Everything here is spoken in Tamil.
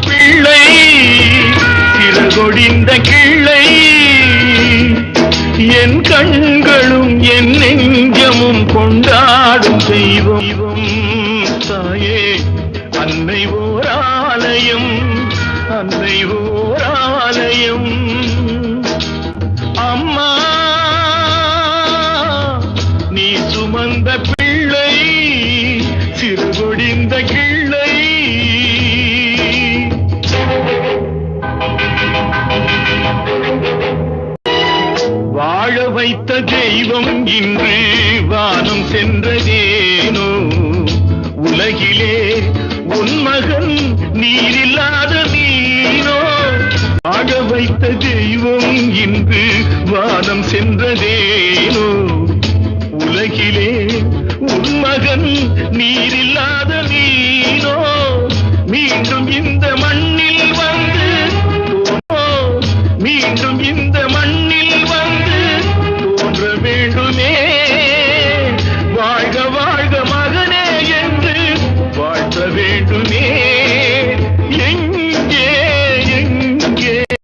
பிள்ளை சிறகொடிந்த கிள்ளை. என் கண்களும் என் நெஞ்சமும் கொண்டாடும் தெய்வம். தாயே அன்னை ஓராலயம் அன்னை ஓராலயம். அம்மா நீ சுமந்த பிள்ளை சிறுகொடிந்த கிள்ளை. வைத்த தெய்வம் இன்று வானம் சென்றதேனோ? உலகிலே உன் மகன் நீரில்லாத மீனோ? ஆக வைத்த தெய்வம் இன்று வானம் சென்றதேனோ? உலகிலே உன் மகன் நீரில்லாத